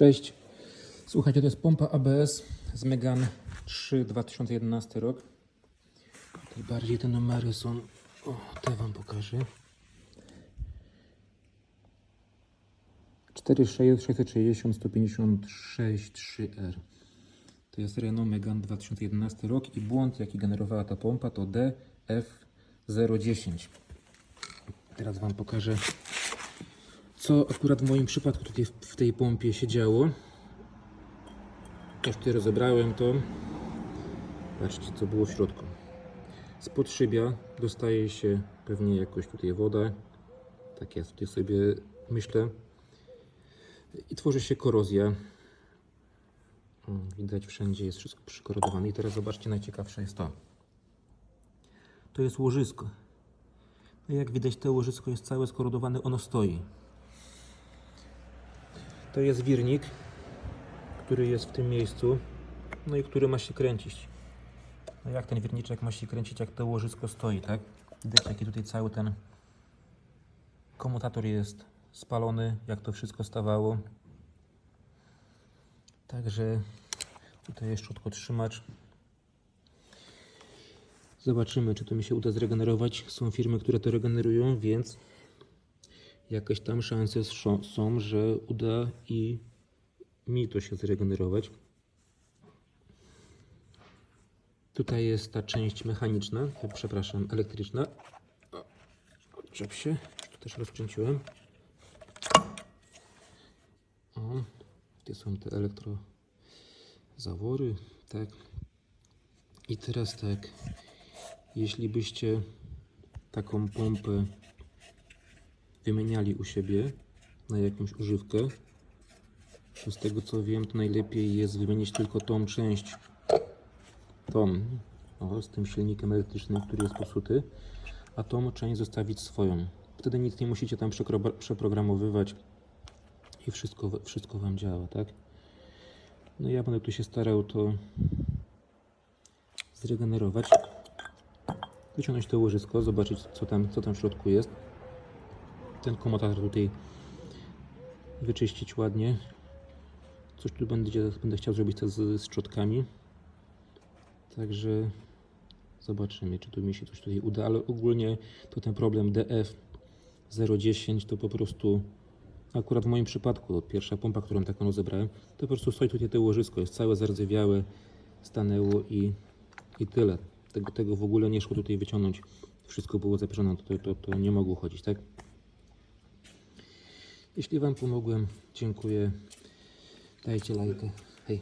Cześć. Słuchajcie, to jest pompa ABS z Megan 3 2011 rok. Tutaj bardziej te numery są. O, te Wam pokażę. 46660 156 3R. To jest Renault Megane 2011 rok i błąd jaki generowała ta pompa to DF010. Teraz Wam pokażę co akurat w moim przypadku tutaj w, tej pompie się działo. Już tutaj rozebrałem to. Patrzcie co było w środku. Spod szybia dostaje się pewnie jakoś tutaj woda. Tak ja tutaj sobie myślę. I tworzy się korozja. Widać wszędzie jest wszystko przykorodowane. I teraz zobaczcie najciekawsze jest to. To jest łożysko. No jak widać to łożysko jest całe skorodowane, ono stoi. To jest wirnik, który jest w tym miejscu, no i który ma się kręcić. No jak ten wirniczek ma się kręcić, jak to łożysko stoi, tak? Widać jaki tutaj cały ten komutator jest spalony, jak to wszystko stawało. Także tutaj jest szczotkotrzymacz. Zobaczymy, czy to mi się uda zregenerować. Są firmy, które to regenerują, więc jakieś tam szanse są- że uda i mi to się zregenerować. Tutaj jest ta część mechaniczna, e, przepraszam, elektryczna. Odczep się, tu też rozkręciłem. O, tu są te elektrozawory, tak. I teraz tak, jeśli byście taką pompę wymieniali u siebie na jakąś używkę, to z tego co wiem, to najlepiej jest wymienić tylko tą część, tą, o, z tym silnikiem elektrycznym, który jest posuty, a tą część zostawić swoją. Wtedy nic nie musicie tam przeprogramowywać i wszystko, wszystko Wam działa, tak? No ja będę tu się starał to zregenerować, wyciągnąć to łożysko, zobaczyć co tam, co tam w środku jest ten komutator tutaj wyczyścić ładnie. Coś tu będzie, będę chciał zrobić to z, z szczotkami. Także zobaczymy, czy tu mi się coś tutaj uda, ale ogólnie to ten problem DF010 to po prostu akurat w moim przypadku, pierwsza pompa, którą taką rozebrałem, to po prostu stoi tutaj to łożysko, jest całe zardzewiałe, stanęło i, i tyle. Tego, tego w ogóle nie szło tutaj wyciągnąć. Wszystko było zapieszone, to, to, to nie mogło chodzić, tak? Jeśli Wam pomogłem, dziękuję. Dajcie lajkę. Hej.